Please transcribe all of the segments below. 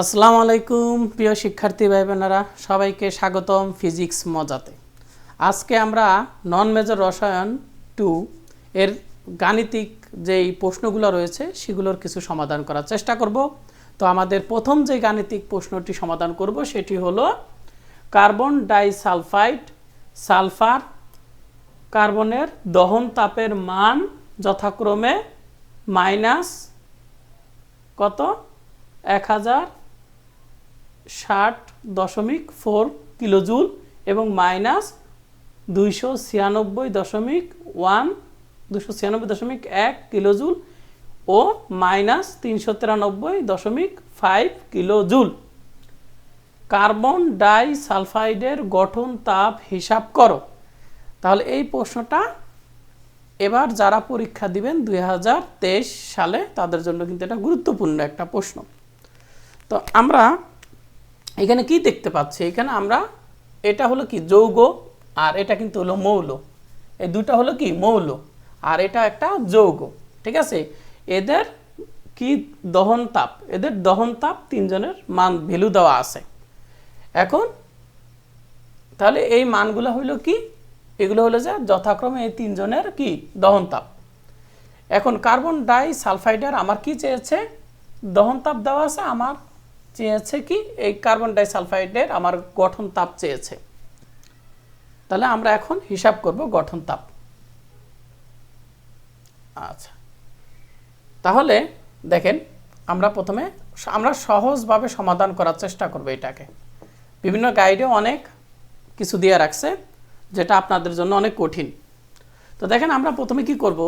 আসসালামু আলাইকুম, প্রিয় শিক্ষার্থী ভাই বোনেরা সবাইকে স্বাগতম ফিজিক্স মজাতে। আজকে আমরা নন মেজর রসায়ন টু এর গাণিতিক যেই প্রশ্নগুলো রয়েছে, সেগুলোর কিছু সমাধান করার চেষ্টা করব। তো আমাদের প্রথম যে গাণিতিক প্রশ্নটি সমাধান করব, সেটি হলো কার্বন ডাইসালফাইড সালফার কার্বনের দহন তাপের মান যথাক্রমে মাইনাস কত? এক হাজার ষাট দশমিক ফোর কিলোজুল এবং মাইনাস দুইশো ছিয়ানব্বই দশমিক ওয়ান দুশো ছিয়ানব্বই দশমিক এক কিলোজুল ও মাইনাস তিনশো তিরানব্বই দশমিক ফাইভ কিলোজুল। কার্বন ডাই সালফাইডের গঠন তাপ হিসাব করো। তাহলে এই প্রশ্নটা এবার যারা পরীক্ষা দিবেন দুই হাজার তেইশ সালে তাদের জন্য কিন্তু এটা গুরুত্বপূর্ণ একটা প্রশ্ন। তো আমরা এখানে কি দেখতে পাচ্ছি? এখানে আমরা এটা হলো কি? যৌগ আর এটা কিন্তু হলো মৌল। এই দুটা হলো কি? মৌল। আর এটা একটা যৌগ। ঠিক আছে? এদের কি দহন তাপ? এদের দহন তাপ তিনজনের মান, ভ্যালু দেওয়া আছে। এখন তাহলে এই মানগুলো হলো কি? এগুলো হলো যে যথাক্রমে এই তিনজনের কি? দহন তাপ। এখন কার্বন ডাই সালফাইডের আমার কি চেয়েছে? দহন তাপ দেওয়া আছে আমার চেয়েছে কি? এই কার্বন ডাইসালফাইডের আমার গঠন তাপ চেয়েছে। তাহলে আমরা এখন হিসাব করব গঠন তাপ। আচ্ছা। তাহলে দেখেন, আমরা প্রথমে আমরা সহজভাবে সমাধান করার চেষ্টা করব এটাকে। বিভিন্ন গাইডে অনেক কিছু দিয়ে রাখছে, যেটা আপনাদের জন্য অনেক কঠিন। তো দেখেন আমরা প্রথমে কি করব?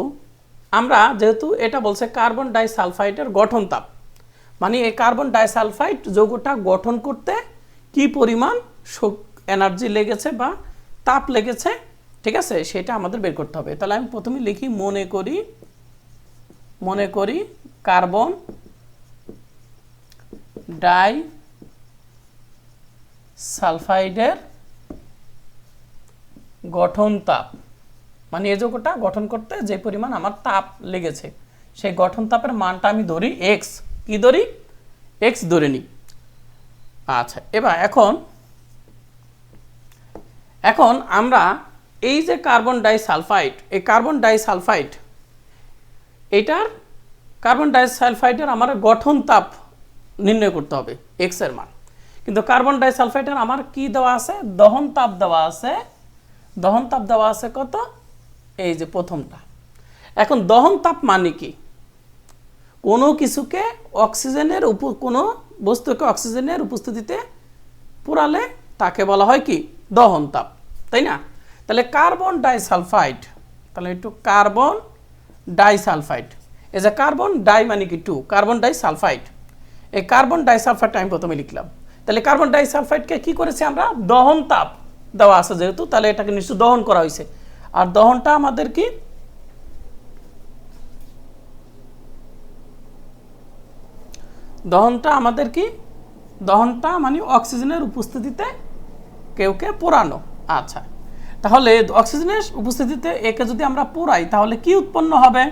আমরা যেহেতু এটা বলছে কার্বন ডাই সালফাইডের গঠন তাপ। মানে এই কার্বন ডাইসালফাইড যৌগটা গঠন করতে কি পরিমাণ এনার্জি লেগেছে বা তাপ লেগেছে, ঠিক আছে? সেটা আমাদের বের করতে হবে। তাহলে আমি প্রথমে লিখি, মনে করি মনে করি কার্বন ডাই সালফাইডের গঠন তাপ। মানে এই যৌগটা গঠন করতে যে পরিমাণ আমার তাপ লেগেছে, সেই গঠন তাপের মানটা আমি ধরি এক্স কি ধরি? এক্স ধরে নিই। আচ্ছা এবার এখন এখন আমরা এই যে কার্বন ডাই সালফাইড এই কার্বন ডাই সালফাইড এটার কার্বন ডাই সালফাইডের আমার গঠন তাপ নির্ণয় করতে হবে এক্সের মান। কিন্তু কার্বন ডাই সালফাইডের আমার কি দেওয়া আছে? দহন তাপ দেওয়া আছে। দহন তাপ দেওয়া আছে কত? এই যে প্রথমটা। এখন দহন তাপ মানে কি? কোনো কিছুকে অক্সিজেনের উপ কোনো বস্তুকে অক্সিজেনের উপস্থিতিতে পোড়ালে তাকে বলা হয় কি? দহন তাপ, তাই না? তাহলে কার্বন ডাইসালফাইড, তাহলে একটু কার্বন ডাইসালফাইড, এই যে কার্বন ডাই মানে কি টু? Carbon disulphide. এই কার্বন ডাইসালফাইডটা আমি প্রথমে লিখলাম। তাহলে কার্বন ডাইসালফাইডকে কি করেছি আমরা? দহন তাপ দেওয়া আছে যেহেতু, তাহলে এটাকে নিশ্চয় দহন করা হয়েছে। আর দহনটা আমাদের কি? দহনটা আমাদের কি? দহনটা মানে অক্সিজেনের উপস্থিতিতে কেউকে পোড়ানো। আচ্ছা। তাহলে অক্সিজেনের উপস্থিতিতে একে যদি আমরা পোড়াই, তাহলে কি উৎপন্ন হবে?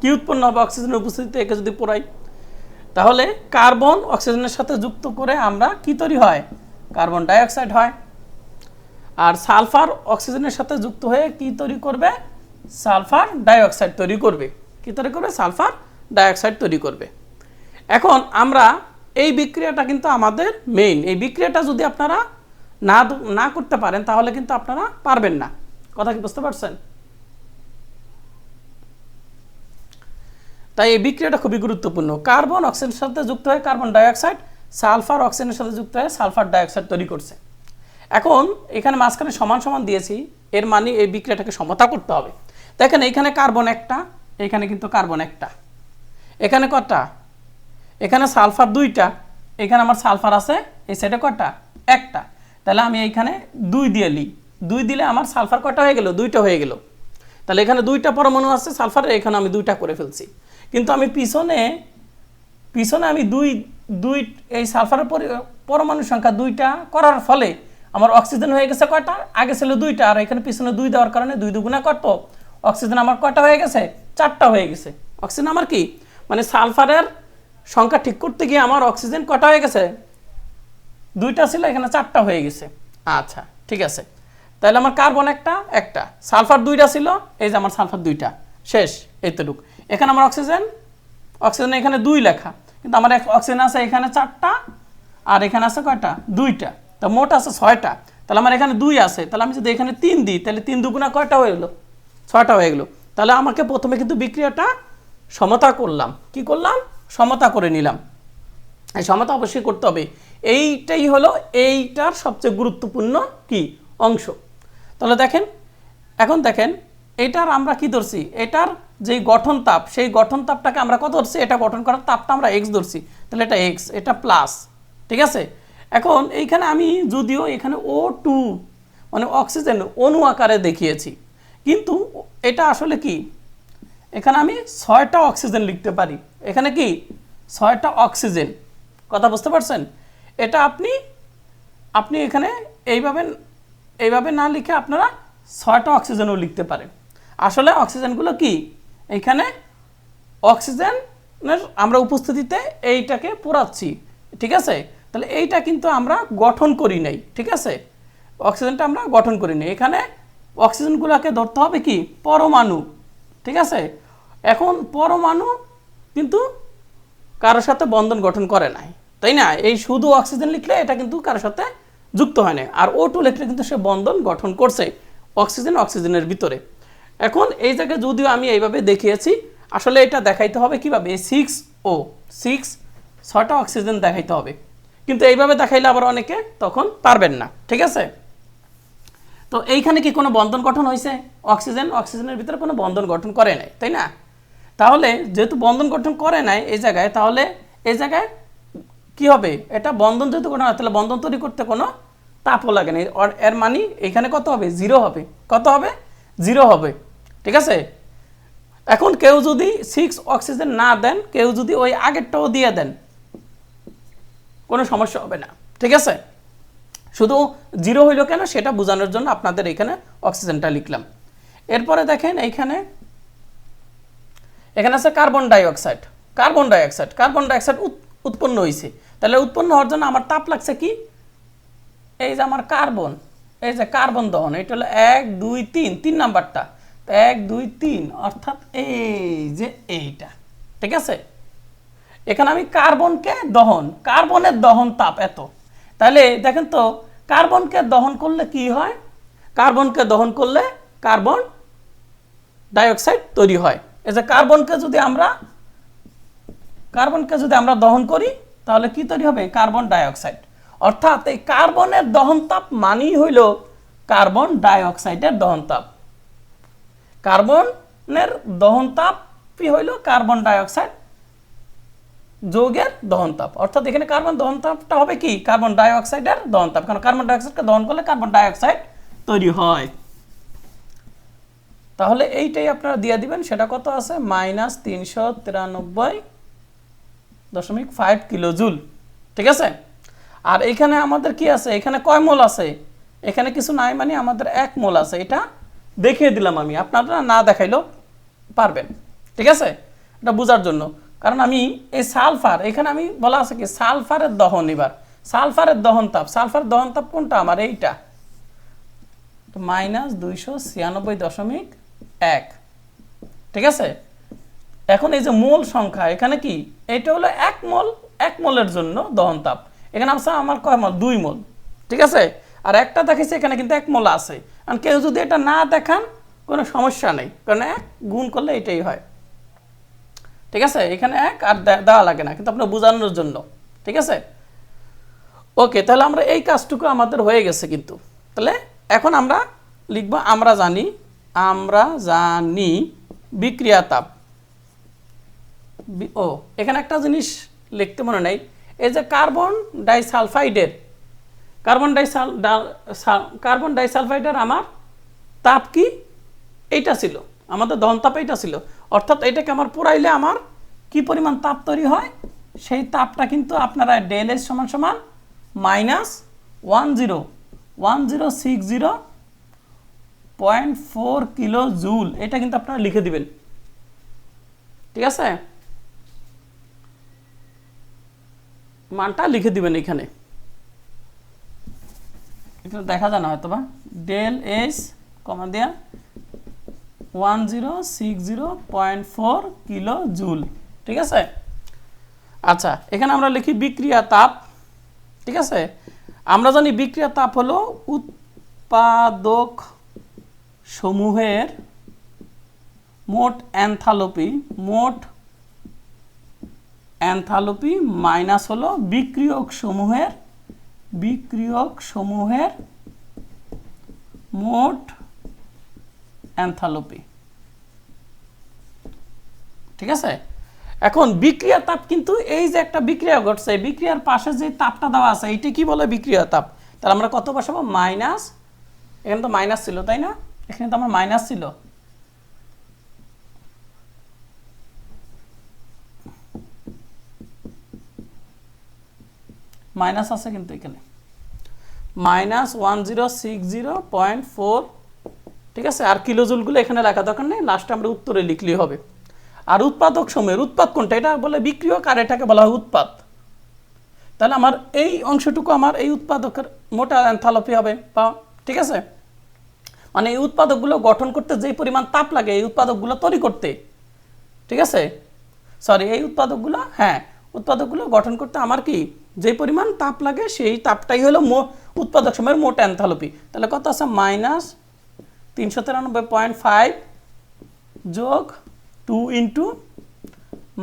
কি উৎপন্ন হবে অক্সিজেনের উপস্থিতিতে একে যদি পোড়াই? তাহলে কার্বন অক্সিজেনের সাথে যুক্ত করে আমরা কি তৈরি হয়? কার্বন ডাইঅক্সাইড হয়। আর সালফার অক্সিজেনের সাথে যুক্ত হয়ে কি তৈরি করবে? সালফার ডাইঅক্সাইড তৈরি করবে। কি তৈরি করবে? সালফার ডাইঅক্সাইড তৈরি করবে। এখন আমরা এই বিক্রিয়াটা কিন্তু আমাদের মেইন এই বিক্রিয়াটা যদি আপনারা না না করতে পারেন, তাহলে কিন্তু আপনারা পারবেন না। কথা কি বুঝতে পারছেন? তাই এই বিক্রিয়াটা খুবই গুরুত্বপূর্ণ। কার্বন অক্সিজেনের সাথে যুক্ত হয়ে কার্বন ডাইঅক্সাইড, সালফার অক্সিজেনের সাথে যুক্ত হয়ে সালফার ডাইঅক্সাইড তৈরি করছে। এখন এখানে মাঝখানে সমান সমান দিয়েছি, এর মানে এই বিক্রিয়াটাকে সমতা করতে হবে। দেখেন এখানে কার্বন একটা, এখানে কিন্তু কার্বন একটা। এখানে কটা? এখানে সালফার দুইটা, এখানে আমার সালফার আছে, এই সাইডে কটা একটা। তাহলে আমি এইখানে দুই দিয়ে নিই দুই দিলে আমার সালফার কটা হয়ে গেল? দুইটা হয়ে গেল। তাহলে এখানে দুইটা পরমাণু আছে সালফারের এখানে আমি দুইটা করে ফেলছি। কিন্তু আমি পিছনে পিছনে আমি দুই দুই, এই সালফারের পরমাণু সংখ্যা দুইটা করার ফলে আমার অক্সিজেন হয়ে গেছে কয়টা? আগে ছিল দুইটা, আর এখানে পিছনে দুই দেওয়ার কারণে দুই দুগুণা কত? অক্সিজেন আমার কয়টা হয়ে গেছে? চারটা হয়ে গেছে। অক্সিজেন আমার কি? মানে সালফারের সংখ্যা ঠিক করতে গিয়ে আমার অক্সিজেন কটা হয়ে গেছে? দুইটা ছিল, এখানে চারটা হয়ে গেছে। আচ্ছা ঠিক আছে। তাহলে আমার কার্বন একটা একটা। সালফার দুইটা ছিল, এই যে আমার সালফার দুইটা। শেষ এইতটুক এখানে আমার অক্সিজেন অক্সিজেন এখানে দুই লেখা। কিন্তু আমার অক্সিজেন আছে এখানে চারটা, আর এখানে আছে কয়টা? দুইটা। তা মোট আছে ছয়টা। তাহলে আমার এখানে দুই আছে। তাহলে আমি যদি এখানে তিন দিই, তাহলে তিন দুগুণা কয়টা হয়ে গেলো? ছয়টা হয়ে গেলো। তাহলে আমাকে প্রথমে কিন্তু বিক্রিয়াটা সমতা করলাম। কি করলাম? সমতা করে নিলাম। এই সমতা অবশ্যই করতে হবে। এইটাই হলো, এইটার সবচেয়ে গুরুত্বপূর্ণ কি? অংশ। তাহলে দেখেন, এখন দেখেন, এটার আমরা কি ধরছি? এটার যে গঠন তাপ, সেই গঠন তাপটাকে আমরা কত ধরছি? এটা গঠন করার তাপটা আমরা এক্স ধরছি। তাহলে এটা এক্স এটা প্লাস ঠিক আছে? এখন এইখানে আমি যদিও এখানে ও টু মানে অক্সিজেন অণু আকারে দেখিয়েছি। কিন্তু এটা আসলে কি? এখানে আমি ছয়টা অক্সিজেন লিখতে পারি। এখানে কি? ছয়টা অক্সিজেন। কথা বুঝতে পারছেন? এটা আপনি আপনি এখানে এইভাবে এইভাবে না লিখে আপনারা ছয়টা অক্সিজেনও লিখতে পারেন। আসলে অক্সিজেনগুলো কি? এখানে অক্সিজেনের আমরা উপস্থিতিতে এইটাকে পোড়াচ্ছি। ঠিক আছে? তাহলে এইটা কিন্তু আমরা গঠন করি নাই। ঠিক আছে? অক্সিজেনটা আমরা গঠন করি নাই। এখানে অক্সিজেনগুলোকে ধরতে হবে কি? পরমাণু। ঠিক আছে? এখন পরমাণু কিন্তু কারোর সাথে বন্ধন গঠন করে নাই, তাই না? এই শুধু অক্সিজেন লিখলে এটা কিন্তু কারোর সাথে যুক্ত হয় না আর ও টু লিখলে কিন্তু সে বন্ধন গঠন করছে, অক্সিজেন অক্সিজেনের ভিতরে। এখন এই জায়গায় যদিও আমি এইভাবে দেখিয়েছি, আসলে এটা দেখাইতে হবে কীভাবে? সিক্স ও সিক্স ছটা অক্সিজেন দেখাইতে হবে। কিন্তু এইভাবে দেখাইলে আবার অনেকে তখন পারবেন না, ঠিক আছে? তো এইখানে কি কোনো বন্ধন গঠন হয়েছে? অক্সিজেন? অক্সিজেনের ভিতরে কোনো বন্ধন গঠন করে নাই, তাই না? তাহলে যেহেতু বন্ধন গঠন করে নাই এই জায়গায়, তাহলে এই জায়গায় কি হবে? এটা বন্ধন যেহেতু গঠন তাহলে বন্ধন তৈরি করতে কোনো তাপও লাগে না। এর- এর মানে এখানে কত হবে? জিরো হবে। কত হবে? জিরো হবে। ঠিক আছে? এখন কেউ যদি সিক্স অক্সিজেন না দেন, কেউ যদি ওই আগেরটাও দিয়ে দেন, কোনো সমস্যা হবে না। ঠিক আছে? শুধু জিরো হইল কেন সেটা বোঝানোর জন্য আপনাদের এখানে অক্সিজেনটা লিখলাম। এরপরে দেখেন এইখানে, এখানে আছে carbon dioxide. Carbon dioxide carbon dioxide উৎপন্ন হয়েছে তাহলে উৎপন্ন হওয়ার জন্য আমার তাপ লাগছে কি? এই যে আমার কার্বন, এই যে কার্বন দহন, এটা হলো এক, দুই, তিন তিন নাম্বারটা। এক, দুই, তিন, অর্থাৎ এই যে এইটা। ঠিক আছে? এখানে আমি কার্বনকে দহন, কার্বনের দহন তাপ এত। তাহলে দেখেন তো, কার্বনকে দহন করলে কি হয়? কার্বনকে দহন করলে কার্বন ডাইঅক্সাইড তৈরি হয়। এই যে কার্বনকে যদি আমরা, কার্বনকে যদি আমরা দহন করি, তাহলে কি তৈরি হবে? Carbon dioxide. অর্থাৎ এই কার্বনের দহন তাপ মানেই হইল কার্বন ডাইঅক্সাইডের দহন তাপ কার্বনের দহন তাপই হইল কার্বন ডাইঅক্সাইড যৌগের দহন তাপ অর্থাৎ এখানে কার্বন দহন তাপটা হবে কি? কার্বন ডাইঅক্সাইডের দহন তাপ কারণ কার্বন ডাইঅক্সাইডকে দহন করলে কার্বন ডাইঅক্সাইড তৈরি হয়। তাহলে এইটাই আপনারা দিয়ে দিবেন। সেটা কত আছে? মাইনাস তিনশো তিরানব্বই দশমিক ফাইভ কিলো জুল ঠিক আছে? আর এখানে আমাদের কি আছে? এখানে কয় মোল আছে? এখানে কিছু নাই মানে আমাদের এক মোল আছে। এটা দেখিয়ে দিলাম আমি। আপনারা না দেখাইলেও পারবেন। ঠিক আছে? এটা বোঝার জন্য। কারণ আমি এই সালফার, এখানে আমি বলা আছে কি, সালফারের দহন এবার। সালফারের দহন তাপ সালফার দহন তাপ কোনটা? আমার এইটা। মাইনাস দুইশো ছিয়ানব্বই দশমিক এক। ঠিক আছে? এখন এই যে মোল সংখ্যা, এখানে কি? এটা হলো এক মোল, এক মোলের জন্য দহন তাপ। এখানে আছে আমার কয় মোল? দুই মোল। ঠিক আছে? আর একটা দেখেছি এখানে কিন্তু এক মোল আছে। কারণ কেউ যদি এটা না দেখান, কোনো সমস্যা নেই। কারণ এক গুণ করলে এটাই হয়। ঠিক আছে? এখানে এক আর দেওয়া লাগে না, কিন্তু আপনার বোঝানোর জন্য। ঠিক আছে? ওকে, তাহলে আমরা এই কাজটুকু আমাদের হয়ে গেছে কিন্তু। তাহলে এখন আমরা লিখব, আমরা জানি আমরা জানি বিক্রিয়া তাপ ও, এখানে একটা জিনিস লিখতে মনে নেই। এই যে কার্বন ডাইসালফাইডের, কার্বন ডাইসাল কার্বন ডাইসালফাইডের আমার তাপ কি? এইটা ছিল। আমাদের দহন তাপ এইটা ছিল। অর্থাৎ এটাকে আমার পুরাইলে আমার কি পরিমাণ তাপ তৈরি হয়? সেই তাপটা কিন্তু আপনারা ডেল এস সমান সমান minus one zero one zero six zero point four kilo joule এটা কিন্তু আপনারা লিখে দিবেন। ঠিক আছে? মানটা লিখে দিবেন এখানে। এখানে দেখা যায় না হয়তো বা ডেল এস কমা দেয়া one zero six zero point four kilo joule ঠিক আছে? আচ্ছা এখানে আমরা লিখি বিক্রিয়া তাপ, ঠিক আছে? আমরা জানি বিক্রিয়া তাপ হলো উৎপাদক সমূহের মোট অ্যানথালোপি মোট অ্যানথালোপি মাইনাস হলো বিক্রিয়ক সমূহের বিক্রিয়ক সমূহের মোট অ্যানথালোপি ঠিক আছে? এখন বিক্রিয়া তাপ কিন্তু এই যে একটা বিক্রিয়া ঘটছে বিক্রিয়ার পাশে যে তাপটা দেওয়া আছে, এইটা কি বলে বিক্রিয়া তাপ? তাহলে আমরা কত বসাবো? মাইনাস, এখানে তো মাইনাস ছিল, তাই না? এখানে তো আমার মাইনাস ছিল। মাইনাস আছে কিন্তু এখানে। Minus one zero six zero point four ঠিক আছে? আর কিলোজুলগুলো এখানে লেখা দরকার নেই। লাস্টে আমরা উত্তরে লিখলেই হবে। আর উৎপাদক সময়ের, উৎপাদ কোনটা? এটা বলে বিক্রিয়ক আর এটাকে বলা হয় উৎপাদ। তাহলে আমার এই অংশটুকু আমার এই উৎপাদকের মোটা অ্যান্থালপি হবে, বা ঠিক আছে? মানে এই উৎপাদকগুলো গঠন করতে যেই পরিমাণ তাপ লাগে, এই উৎপাদকগুলো তৈরি করতে। ঠিক আছে? সরি এই উৎপাদকগুলো হ্যাঁ উৎপাদকগুলো গঠন করতে আমার কি? যে পরিমাণ তাপ লাগে, সেই তাপটাই হলো মো, উৎপাদক সময়ের মোট অ্যান্থালপি তাহলে কত আছে? মাইনাস তিনশো তিরানব্বই পয়েন্ট ফাইভ যোগ টু ইন্টু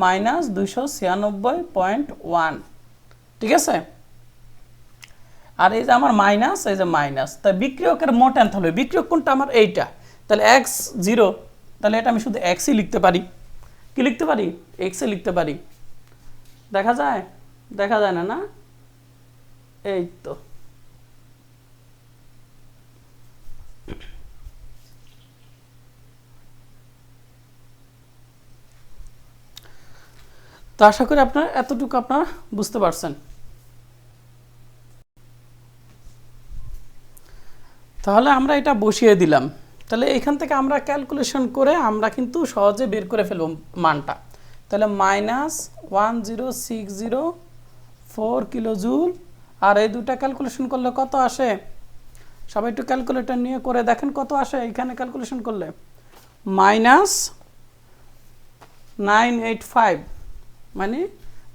মাইনাস দুইশো ছিয়ানব্বই পয়েন্ট ওয়ান ঠিক আছে? আর এই যে আমার মাইনাস এই যে মাইনাস তা বিক্রিয়কের মোট অ্যান্থালপি বিক্রিয়ক কোনটা আমার এইটা? তাহলে এক্স জিরো তাহলে এটা আমি শুধু এক্সই লিখতে পারি। কি লিখতে পারি? এক্সে লিখতে পারি। দেখা যায়? দেখা যায় না না? এই তো। তো আশা করি আপনার এতটুকু আপনারা বুঝতে পারছেন। তাহলে আমরা এটা বসিয়ে দিলাম। তাহলে এখান থেকে আমরা ক্যালকুলেশন করে আমরা কিন্তু সহজে বের করে ফেলব মানটা। তাহলে minus one zero six zero four kilo joule, আর এই দুটা ক্যালকুলেশন করলে কত আসে? সবাই একটু ক্যালকুলেটর নিয়ে করে দেখেন কত আসে এখানে ক্যালকুলেশন করলে। মাইনাস নাইন এইট ফাইভ মানে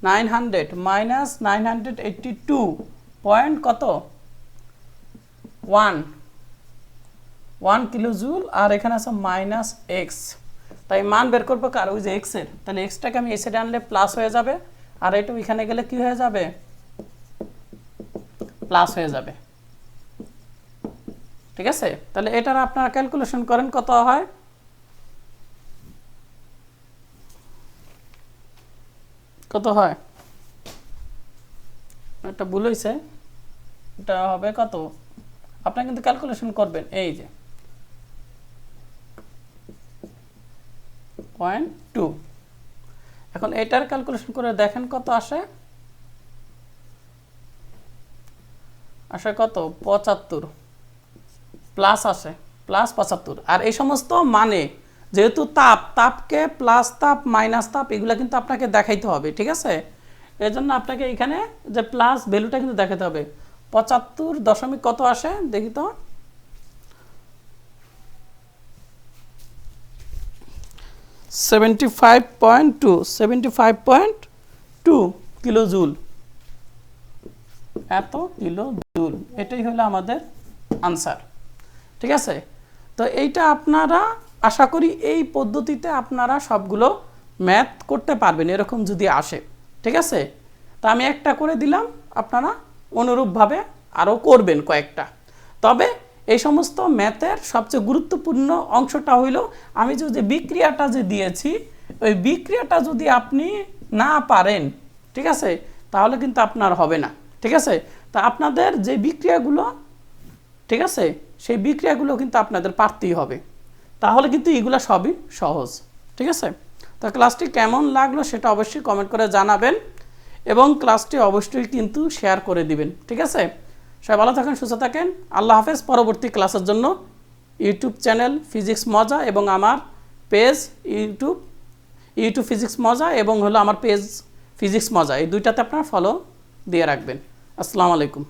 nine hundred minus nine hundred eighty two point কত? ওয়ান। ওয়ান কিলো জুল আর এখানে আছে মাইনাস এক্স। তাই মান বের করব কার? ওই যে এক্সের তাহলে এক্সটাকে আমি এসে আনলে প্লাস হয়ে যাবে আর এটা ওইখানে গেলে কি হয়ে যাবে? প্লাস হয়ে যাবে। ঠিক আছে? তাহলে এটার আপনারা ক্যালকুলেশন করেন কত হয়? কত হয়? একটা ভুল হয়েছে এটা হবে কত? আপনারা কিন্তু ক্যালকুলেশন করবেন। এই যে। পয়েন্ট টু এখন এটার ক্যালকুলেশন করে দেখেন কত আসে? আসে কত? পঁচাত্তর। প্লাস আসে। প্লাস পঁচাত্তর। আর এই সমস্ত মানে যেহেতু তাপ, তাপকে প্লাস তাপ মাইনাস তাপ, এগুলো কিন্তু আপনাকে দেখাইতে হবে, ঠিক আছে? এই জন্য আপনাকে এখানে যে প্লাস ভ্যালুটা কিন্তু দেখাতে হবে। পঁচাত্তর দশমিক কত আসে? দেখি তো। Seventy five point two seventy five point two kilo joule এত কিলো জুল এটাই হলো আমাদের আনসার ঠিক আছে? তো এইটা আপনারা আশা করি এই পদ্ধতিতে আপনারা সবগুলো ম্যাথ করতে পারবেন, এরকম যদি আসে, ঠিক আছে? তা আমি একটা করে দিলাম, আপনারা অনুরূপভাবে আরও করবেন কয়েকটা। তবে এই সমস্ত ম্যাথের সবচেয়ে গুরুত্বপূর্ণ অংশটা হইল, আমি যে বিক্রিয়াটা যে দিয়েছি, ওই বিক্রিয়াটা যদি আপনি না পারেন, ঠিক আছে? তাহলে কিন্তু আপনার হবে না, ঠিক আছে? তা আপনাদের যে বিক্রিয়াগুলো, ঠিক আছে? সেই বিক্রিয়াগুলো কিন্তু আপনাদের পারতেই হবে। তাহলে কিন্তু এগুলো সবই সহজ, ঠিক আছে? তো ক্লাসটি কেমন লাগল সেটা অবশ্যই কমেন্ট করে জানাবেন এবং ক্লাসটি অবশ্যই কিন্তু শেয়ার করে দিবেন, ঠিক আছে? সবাই ভালো থাকেন, সুস্থ থাকেন। আল্লাহ হাফেজ। পরবর্তী ক্লাসের জন্য ইউটিউব চ্যানেল ফিজিক্স মজা এবং আমার পেজ ইউটিউব ইউটিউব ফিজিক্স মজা এবং হলো আমার পেজ ফিজিক্স মজা এই দুইটাতে আপনারা ফলো দিয়ে রাখবেন। আসসালামু আলাইকুম।